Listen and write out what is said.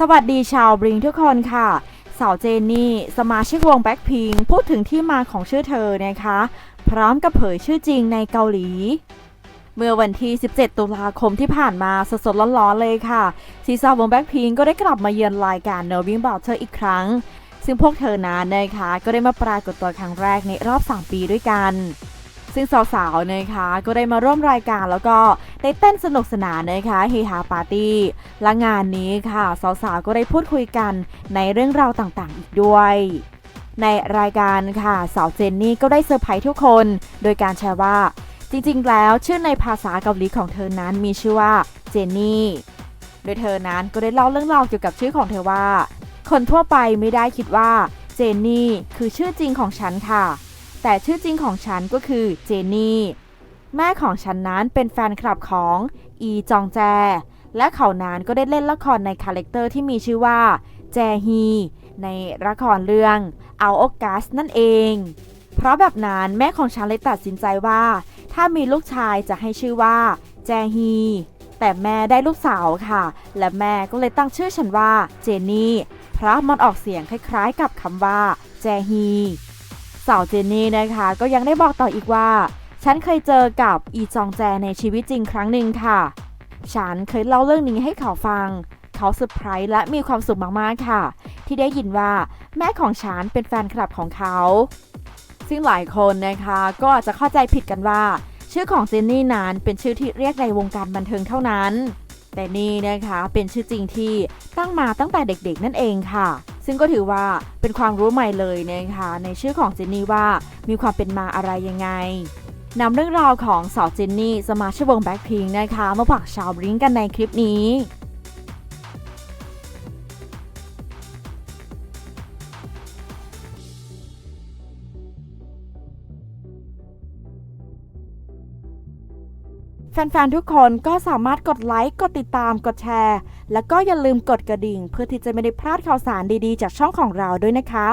สวัสดีชาวบริงทุกคนค่ะ สาวเจนนี่ สมาชิกวงแบ็คพิงพูดถึงที่มาของชื่อเธอนะคะ พร้อมกับเผยชื่อจริงในเกาหลี เมื่อวันที่ 17 ตุลาคมที่ผ่านมาสดๆร้อนๆเลยค่ะซีซาวงแบ็คพิงก็ได้กลับมาเยือนรายการ Knowing About เธออีกครั้ง ซึ่งพวกเธอนั้นนะคะก็ได้มาปรากฏตัวครั้งแรกในรอบ 3 ปีด้วยกัน ซึ่งสาวๆนะคะก็ได้มาร่วมรายการแล้วก็ได้เต้นสนุกสนานนะคะเฮฮาปาร์ตี้และงานนี้ค่ะสาวๆก็ได้พูดคุยกันในเรื่องราวต่างๆ อีกด้วยในรายการค่ะสาวเจนนี่ก็ได้เซอร์ไพรส์ทุกคน โดยการแชร์ว่า จริงๆ แล้วชื่อในภาษาเกาหลีของเธอนั้นมีชื่อว่าเจนนี่โดยเธอนั้นก็ได้เล่าเรื่องราวเกี่ยวกับชื่อของเธอว่า คนทั่วไปไม่ได้คิดว่าเจนนี่คือชื่อจริงของฉันค่ะ แต่ชื่อจริงของฉันก็คือเจนนี่ แม่ของฉันนั้นเป็นแฟนคลับของอีจองแจ และเขานั้นก็ได้เล่นละครในคาแรคเตอร์ที่มีชื่อว่า แจฮี ในละครเรื่องเอาโอกัสนั่นเอง เพราะแบบนั้นแม่ของฉันเลยตัดสินใจว่า ถ้ามีลูกชายจะให้ชื่อว่า แจฮี แต่แม่ได้ลูกสาวค่ะ และแม่ก็เลยตั้งชื่อฉันว่าเจนนี่ เพราะมันออกเสียงคล้ายๆ กับคำว่า แจฮี สาวเจนนี่นะคะ ก็ยังได้บอกต่ออีกว่า ฉันเคยเจอกับอีจองแจในชีวิตจริงครั้งหนึ่งค่ะ ฉันเคยเล่าเรื่องนี้ให้เขาฟัง เขาเซอร์ไพรส์และมีความสุขมากๆค่ะ ที่ได้ยินว่าแม่ของฉันเป็นแฟนคลับของเขา ซึ่งหลายคนนะคะก็อาจจะเข้าใจผิดกันว่า ชื่อของเจนนี่นั้นเป็นชื่อที่เรียกในวงการบันเทิงเท่านั้น แต่นี่นะคะเป็นชื่อจริงที่ตั้งมาตั้งแต่เด็กๆ นั่นเองค่ะ ซึ่งก็ถือว่าเป็นความรู้ใหม่เลยนะคะในชื่อของเจนนี่ว่ามีความเป็นมาอะไรยังไงนำเรื่องราวของสาวเจนนี่สมาชิกวงแบ็คพิงนะคะมาฝากชาวบริงกันในคลิปนี้ แฟนๆ ทุกคนก็สามารถกดไลค์ กดติดตาม กดแชร์ แล้วก็อย่าลืมกดกระดิ่ง เพื่อที่จะไม่ได้พลาดข่าวสารดีๆ จากช่องของเราด้วยนะคะ